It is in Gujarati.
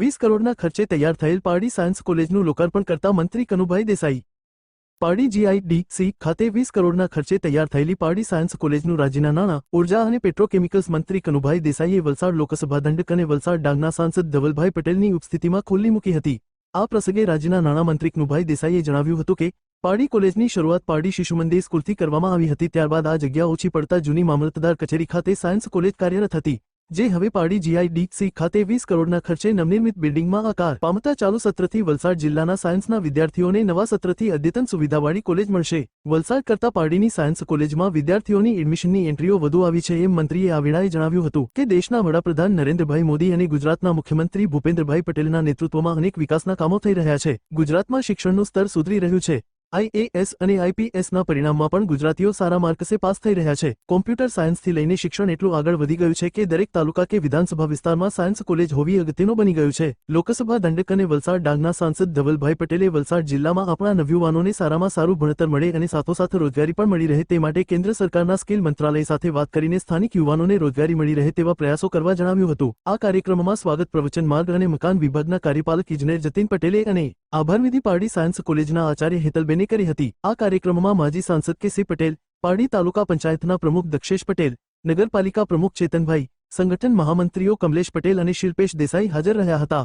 વીસ કરોડના ખર્ચે તૈયાર થયેલ પારડી સાયન્સ કોલેજનું લોકાર્પણ કરતા મંત્રી કનુભાઈ દેસાઈ. પારડી જીઆઈડીસી ખાતે વીસ કરોડના ખર્ચે તૈયાર થયેલી પારડી સાયન્સ કોલેજનું રાજ્યના નાણાં, ઊર્જા અને પેટ્રોકેમિકલ્સ મંત્રી કનુભાઈ દેસાઈએ વલસાડ લોકસભા દંડક અને વલસાડ ડાંગના સાંસદ ધવલભાઈ પટેલની ઉપસ્થિતિમાં ખુલ્લી મૂકી હતી. આ પ્રસંગે રાજ્યના નાણામંત્રી કનુભાઈ દેસાઈએ જણાવ્યું હતું કે, પારડી કોલેજની શરૂઆત પારડી શિશુ મંદિર સ્કૂલથી કરવામાં આવી હતી, ત્યારબાદ આ જગ્યા ઓછી પડતા જૂની મામલતદાર કચેરી ખાતે સાયન્સ કોલેજ કાર્યરત હતી. જે હવે પાડી જીઆઈડીસી ખાતે વીસ કરોડના ખર્ચે નવનિર્મિત બિલ્ડિંગમાં આકાર પામતા ચાલુ સત્રથી વલસાડ જિલ્લાના સાયન્સના વિદ્યાર્થીઓને નવા સત્રથી અદ્યતન સુવિધાવાળી કોલેજ મળશે. વલસાડ કરતા પારડીની સાયન્સ કોલેજમાં વિદ્યાર્થીઓની એડમિશનની એન્ટ્રીઓ વધુ આવી છે એમ મંત્રીએ આ વેળાએ જણાવ્યું હતું કે દેશના વડાપ્રધાન નરેન્દ્રભાઈ મોદી અને ગુજરાતના મુખ્યમંત્રી ભૂપેન્દ્રભાઈ પટેલના નેતૃત્વમાં અનેક વિકાસના કામો થઈ રહ્યા છે. ગુજરાતમાં શિક્ષણનું સ્તર સુધરી રહ્યું છે. આઈએએસ અને આઈપીએસના પરિણામમાં પણ ગુજરાતીઓ સારા માર્કસે પાસ થઈ રહ્યા છે. કોમ્પ્યુટર સાયન્સથી લઈને શિક્ષણ એટલું આગળ વધી ગયું છે કે દરેક તાલુકા કે વિધાનસભા વિસ્તારમાં સાયન્સ કોલેજ હોવી અગત્યનું બની ગયું છે. લોકસભા દંડક અને વલસાડ ડાંગના સાંસદ ધવલભાઈ પટેલે વલસાડ જિલ્લામાં આપણા નવયુવાનોને સારામાં સારું ભણતર મળે અને સાથોસાથ રોજગારી પણ મળી રહે તે માટે કેન્દ્ર સરકારના સ્કિલ મંત્રાલય સાથે વાત કરીને સ્થાનિક યુવાનોને રોજગારી મળી રહે તેવા પ્રયાસો કરવા જણાવ્યું હતું. આ કાર્યક્રમમાં સ્વાગત પ્રવચન માર્ગ અને મકાન વિભાગના કાર્યપાલક ઇજનેર જતીન પટેલે અને આભારવિધિ પારડી સાયન્સ કોલેજના આચાર્ય હેતલબેને કરી હતી. આ કાર્યક્રમમાં માજી સાંસદ કે સી પટેલ, પારડી તાલુકા પંચાયતના પ્રમુખ દક્ષેશ પટેલ, નગરપાલિકા પ્રમુખ ચેતનભાઈ, સંગઠન મહામંત્રીઓ કમલેશ પટેલ અને શિલ્પેશ દેસાઈ હાજર રહ્યા હતા.